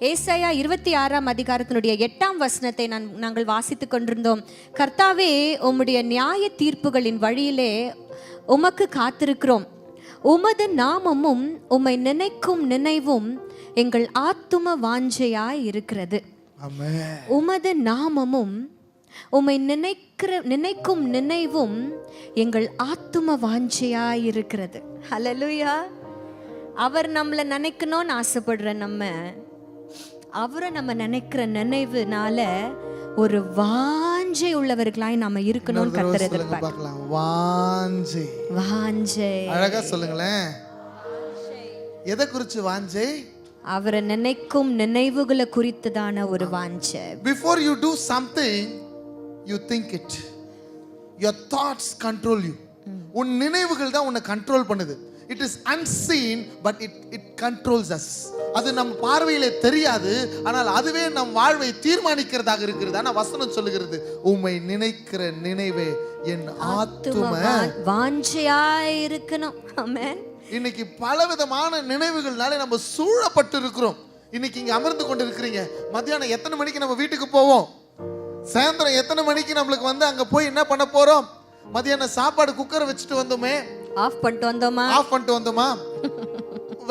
ஏசாயா இருபத்தி ஆறாம் அதிகாரத்தினுடைய எட்டாம் வசனத்தை நான் நாங்கள் வாசித்துக் கொண்டிருந்தோம். கர்த்தாவே உம்முடைய நியாய தீர்ப்புகளின் வழியிலே உமக்கு காத்திருக்கிறோம். உமது நாமமும் உம்மை நினைக்கும் நினைவும் எங்கள் ஆத்தும வாஞ்சையாய் இருக்கிறது. ஆமென். உமது நாமமும் உம்மை நினைக்கிற நினைக்கும் நினைவும் எங்கள் ஆத்தும வாஞ்சையாய் இருக்கிறது. ஹalleluya. அவர் நம்மளை நினைக்கணும்னு ஆசைப்படுற நம்ம அவரை நம்ம நினைக்கிற நினைவுனால ஒரு வாஞ்சை உள்ளவர்களாய் நாம இருக்கணும்னு இன்னொரு கத்தர் தடவை சொல்லுங்க எதிர்பார்க்க பார்க்கலாம். வாஞ்சை. வாஞ்சை. அழகா சொல்லுங்களேன். எதை குறிச்சு வாஞ்சை? அவரை நினைக்கும் நினைவுகளை குறித்ததான ஒரு வாஞ்சை. Before you do something you think it your thoughts control you உன் நினைவுகள் தான் உன்னை கண்ட்ரோல் பண்ணுது. It is unseen but it it controls us அது நம் பார்வையிலே தெரியாது ஆனால் அதுவே நம் வாழ்வை தீர்மானிக்கிறதாக இருக்கிறது ஆனா வசனம் சொல்லுகிறது. உம்மை நினைக்கிற நினைவே என் ஆத்தும. வா- வாஞ்சையாய் இருக்கணும் ஆமென். இன்னைக்கு பலவிதமான நினைவுகள்னாலே நம்ம சூழப்பட்டு இருக்கிறோம் இன்னைக்கு இங்க அமர்ந்து கொண்டு இருக்கிறீங்க மத்தியானம் எத்தனை மணிக்கு நம்ம வீட்டுக்கு போவோம்? சாயந்தரம் எத்தனை மணிக்கு நம்மளுக்கு வந்து அங்க போய் என்ன பண்ண போறோம்? மத்தியானம் சாப்பாடு குக்கரை வச்சுட்டு வந்தோமே. ஆஃப் பண்ணிட்டு வந்தோமா? ஆஃப் பண்ணிட்டு வந்தோமா?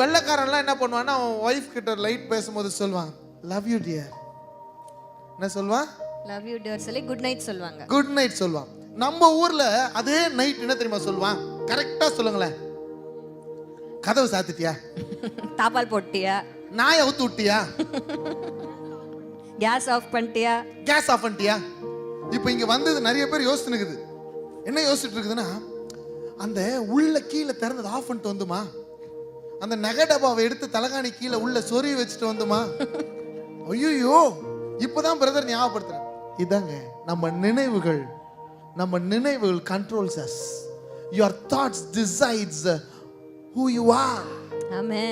வெள்ளைக்காரன்லாம் என்ன பண்ணுவான்னா அவன் ஒய்ஃப் கிட்ட லைட் பேசும்போது சொல்லுவான் லவ் யூ டியர் என்ன சொல்லுவான் லவ் யூ டியர் சொல்லி குட் நைட் சொல்லுவாங்க. குட் நைட் சொல்லுவான். நம்ம ஊர்ல அதே நைட் என்ன தெரியுமா சொல்லுவான்? கரெக்டா சொல்லுங்களேன். கதவு சாத்திட்டியா? தாப்பால் போட்டியா? நாயை அவுத்து விட்டியா? கேஸ் ஆஃப் பண்ணிட்டியா? கேஸ் ஆஃப் பண்ணிட்டியா? இப்போ இங்க வந்தது நிறைய பேர் யோசிச்சுனுக்குது என்ன யோசிச்சுட்டு இருக்குதுன்னா அந்த உள்ள கீழே திறந்தது ஆஃப் பண்ணிட்டு வந்துமா அந்த நகை டப்பாவை எடுத்து தலகாணி கீழே உள்ள சொருவி வச்சுட்டு வந்துமா? ஐயோ இப்போதான் பிரதர் ஞாபகப்படுத்துறேன். இதாங்க நம்ம நினைவுகள். நம்ம நினைவுகள் controls us your thoughts decides who you are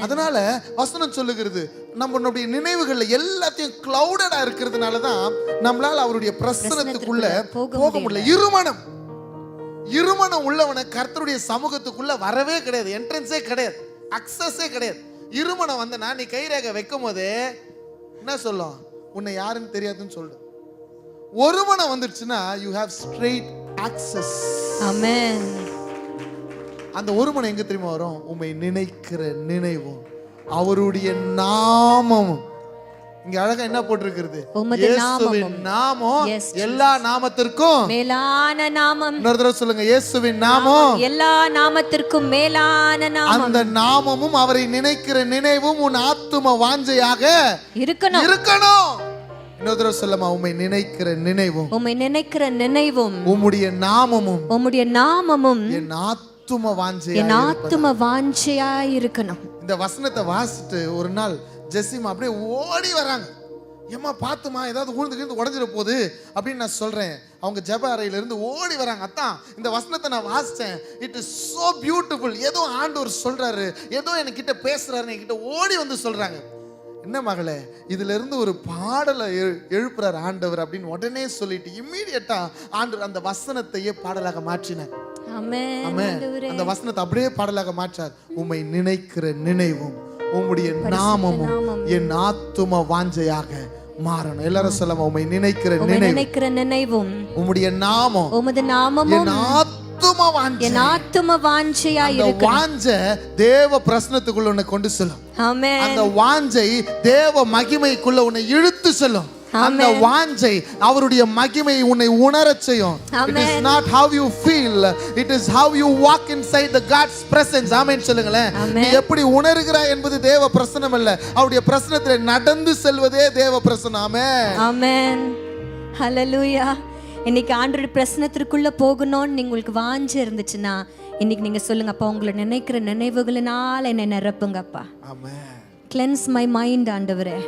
அதனால வசனம் சொல்லுகிறது நம்மளுடைய நினைவுகள்ல எல்லாத்தையும் கிளவுடடா இருக்கிறதுனால தான் நம்மளால அவருடைய பிரசனத்துக்குள்ள போக முடியல. இருமனம். இருமனம் உள்ளவனை கர்த்தருடைய சமூகத்துக்குள்ள வரவே கிடையாது. என்ட்ரன்ஸே கிடையாது. அக்சஸே கிடையாது. இருமனம் வந்தனா நீ கைரேகை வைக்கும் போது என்ன சொல்லும்? உன்னை யாருன்னு தெரியாதுன்னு சொல்லும். ஒரு மனம் வந்துருச்சுன்னா யூ ஹேவ் ஸ்ட்ரெயிட் access. ஆமென் அந்த ஒரு மனம் எங்க தெரியுமா வரும்? உம்மை நினைக்கிற நினைவும் அவருடைய நாமமும். இங்க அழகா என்ன போட்டிருக்கிறது? இயேசுவின் நாமம் எல்லா நாமத்திற்கும். மேலான நாமம். இன்னொரு தடவை சொல்லுங்க இயேசுவின் நாமம். எல்லா நாமத்திற்கும் மேலான நாமம். அந்த நாமமும் அவரை நினைக்கிற நினைவும் உன் ஆத்தும வாஞ்சையாக இருக்கணும். இருக்கணும். இன்னொரு தடவை சொல்லமா உம்மை நினைக்கிற நினைவும். உம்மை நினைக்கிற நினைவும். உம்முடைய நாமமும். உம்முடைய நாமமும் என் ஆத்தும வாஞ்சையாக என் ஆத்தும வாஞ்சையாய் இருக்கணும். இந்த வசனத்தை வாசிட்டு ஒரு நாள் ஜெசிமா அப்படியே ஓடி வராங்க ஏம்மா பார்த்துமா ஏதாவது ஊழ்ந்து கிழ்ந்து உடஞ்சிட போகுது. அப்படின்னு நான் சொல்றேன். அவங்க ஜெப அறையில இருந்து ஓடி வராங்க அத்தான் இந்த வசனத்தை நான் வாசிச்சேன். இட் இஸ் so பியூட்டிஃபுல் ஏதோ ஆண்டவர் சொல்றாரு. ஏதோ என்கிட்ட பேசுறாரு என்கிட்ட ஓடி வந்து சொல்றாங்க. என்ன மகளே இதுல இருந்து ஒரு பாடலை எழு- எழுப்புறார் ஆண்டவர் அப்படின்னு உடனே சொல்லிட்டு இம்மீடியட்டா ஆண்டவர் அந்த வசனத்தையே பாடலாக மாற்றினார். அந்த வசனத்தை அப்படியே பாடலாக மாற்றார். உம்மை நினைக்கிற நினைவும் உம்முடைய நாமமும் என் ஆத்தும வாஞ்சையாக மாறணும். எல்லாரும் சொல்லமா உம்மை நினைக்கிற நினைக்கிற நினைவும். உம்முடைய நாமம் உமது நாமமும் ஆத்தும வாஞ்சை. என் ஆத்தும வாஞ்சையாய் அந்த இருக்கணும். வாஞ்சை தேவ பிரசனத்துக்குள்ள உன்னை கொண்டு செல்லும். ஆமென். அந்த வாஞ்சை தேவ மகிமைக்குள்ள உன்னை இழுத்து செல்லும். அந்த வாஞ்சை அவருடைய மகிமை உன்னை உணரச் செய்யும். It is not how you feel it is how you walk inside the God's presence ஆமென் சொல்லுங்களேன். நீ எப்படி உணர்கிறாய் என்பது தேவ பிரசனம் அல்ல. அவருடைய பிரசனத்தில் நடந்து செல்வதே தேவ பிரசனம். ஆமென் ஆமென் ஹalleluya இன்னைக்கு ஆண்டவர் பிரசனத்திற்குள்ள போகணும்னு நீங்க உங்களுக்கு வாஞ்சை இருந்துச்சுன்னா இன்னைக்கு நீங்க சொல்லுங்க அப்பா உங்களை நினைக்கிற நினைவுகளினால என்னை நிரப்புங்கப்பா. ஆமென் கிளென்ஸ் மை மைண்ட் ஆண்டவரே.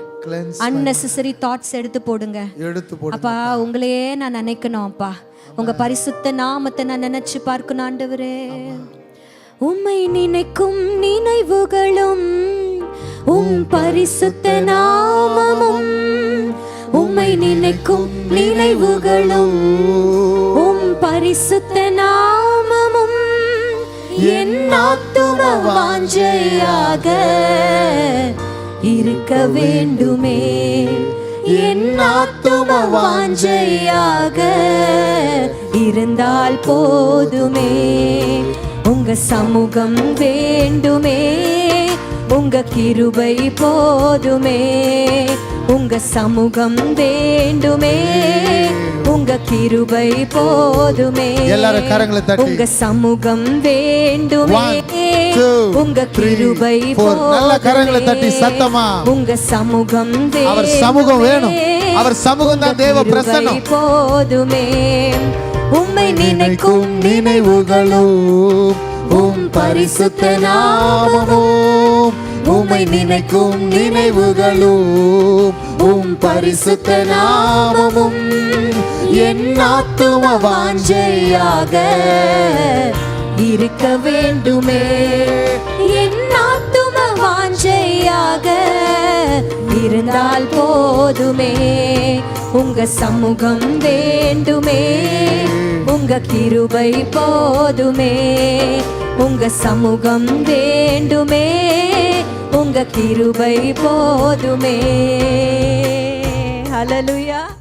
Unnecessary தாட்ஸ் எடுத்து போடுங்க. எடுத்து போடு அப்பா உங்களையே நான் நினைக்கணும் அப்பா. உங்க பரிசுத்த நாமத்தை நான் நினைச்சு பார்க்கணும் ஆண்டவரே. உம்மை நினைக்கும் நினைவுகளும் உம் பரிசுத்த நாமமும் உம்மை நினைக்கும் நினைவுகளும் உம் பரிசுத்த நாமமும் என் ஆத்தும வாஞ்சையாக இருக்க வேண்டுமே. என் ஆத்தும வாஞ்சையாக இருந்தால் போதுமே. உங்க சமூகம் வேண்டுமே. உங்க கிருபை போதுமே உங்க சமூகம் வேண்டுமே உங்க கிருபை போதுமே எல்லாரும் கரங்களை தட்டி. உங்க சமூகம் வேண்டுமே உங்க கிருபை. நல்ல கரங்களை. தட்டி சத்தமா. உங்க சமூகம் அவர் சமூகம் வேணும். அவர் சமூகம் தான் தேவ பிரசன்னம். போதுமே உம்மை நினைக்கும் நினைவுகளும் உம் பரிசுத்த நாமமும் உம்மை நினைக்கும் நினைவுகளும் உம் பரிசுத்த நாமமும் என் ஆத்தும வாஞ்சையாக இருக்க வேண்டுமே. என் ஆத்தும வாஞ்சையாக இருந்தால் போதுமே உங்க சமூகம் வேண்டுமே. உங்க கிருபை போதுமே. உங்க சமூகம் வேண்டுமே. உங்க கிருபை போதுமே. ஹalleluya